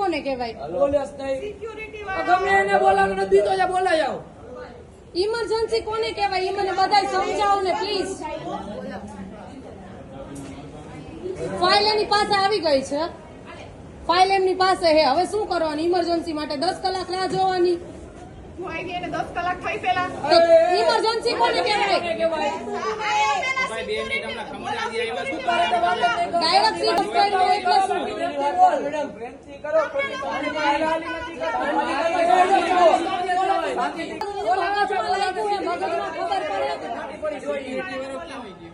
કોને કહેવાય? નહીં ગમે એને બોલાવે નથી તો બોલાય આવ. ઇમરજન્સી કોને કહેવાય? એ મને બધા સમજાવો ને પ્લીઝ ફાઇલ એની પાસે આવી ગઈ છે. ફાઇલ એમની પાસે હે. હવે શું કરવાની? ઇમરજન્સી માટે દસ કલાક રાહ જોવાની. ઇમરજન્સી કોને કહેવાય? ડાયરેક્ટ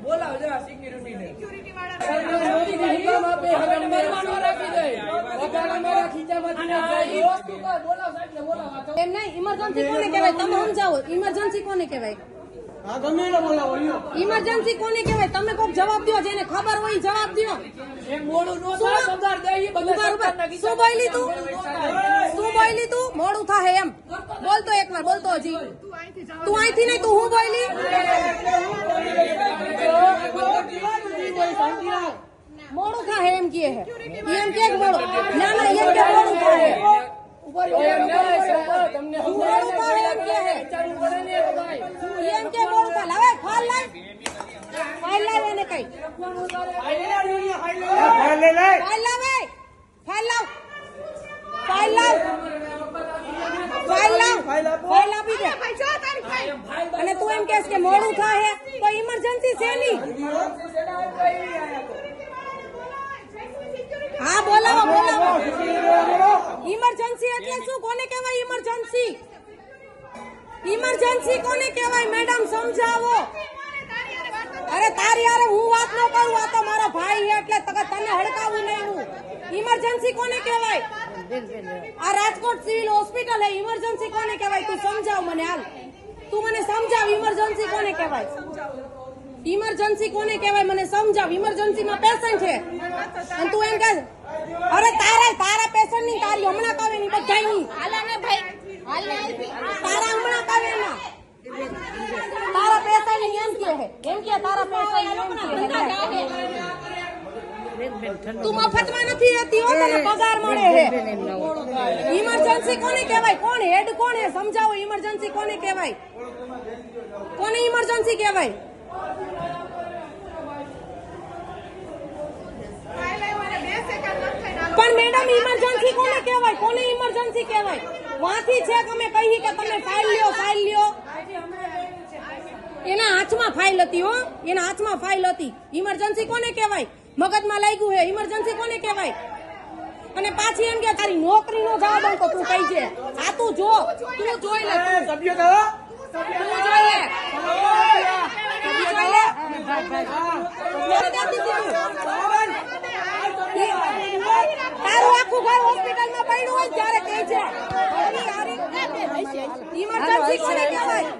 બોલાવો જરા ઇમરજન્સી કોને કહેવાય? તમે સમજાવો ઇમરજન્સી કોને કહેવાય? ઇમરજન્સી કોને કહેવાય? તમે કોક જવાબ દો જેને ખબર હોય ઈ જવાબ દો એમ મોડું નો થાય પગાર દે ઈ બધા ઊભા ઊભા. સરકારના શું બોલી તું? શું બોલી તું? મોડું થાય એમ. બોલતો એકવાર બોલતો હજી તું અહીંથી જાઓ તું અહીંથી નહીં તું હું બોલી? મોડું થાય એમ કે હે. ઈ એમ કે કે મોડું? ના ના એમ કે મોડું થાય ઉપર એમ નહીં સર, તમને તું સમજાય મોડું થાય એમ કે ફાઇલ લાવ એને કઈ અને તું એમ કેસ કે મોડું થાય તો ઇમરજન્સી છે હા બોલાવો બોલાવો ઇમરજન્સી એટલે શું કોને કહેવાય? ઇમરજન્સી ઇમરજન્સી કોને કહેવાય? મેડમ સમજાવો. અરે તારી અરે હું વાત ન કરું, આ તો મારો ભાઈ એટલે તને હડકાવું નહીં હું. ઇમરજન્સી કોને કહેવાય? આ રાજકોટ સિવિલ હોસ્પિટલ હે ઇમરજન્સી કોને કહેવાય? તું સમજાવ મને હાલ. તું મને સમજાવ ઇમરજન્સી કોને કહેવાય? ઇમરજન્સી કોને કહેવાય? મને સમજાવ. ઇમરજન્સી માં પેશન્ટ છે. અને તું એમ કહે, અરે તારા તારા પેશન્ટની તારી હમણાં કહે ની બધાયની તારા હમણાં કાવે ના તારા પેશન્ટની એમ કે હે એમ કે તારા પેશન્ટ એમ કે હે તું મફતમાં નથી રહેતી હો તને પગાર મળે હે. ઇમરજન્સી કોને કહેવાય? કોણ હેડ કોણ હે? સમજાવો ઇમરજન્સી કોને કહેવાય? કોને ઇમરજન્સી કહેવાય? પણ મેડમ ઇમરજન્સી કોને કહેવાય? કોને ઇમરજન્સી કહેવાય? વાથી છે તમે કહી કે તમે ફાઇલ લ્યો ફાઇલ લ્યો. એના હાથમાં ફાઇલ હતી હો. એના હાથમાં ફાઇલ હતી. ઇમરજન્સી કોને કહેવાય? મગજમાં લાગ્યું છે ઇમરજન્સી કોને કહેવાય? અને પાછી એમ કે તારી નોકરી નો જવાબ અંકો તું કઈ છે? આ તું જો તું જોઈ લે તું. જોઈ લે. તારું આખું ઘર હોસ્પિટલમાં પડ્યું હોય ત્યારે કઈ છે. ઇમરજન્સી કોને કહેવાય?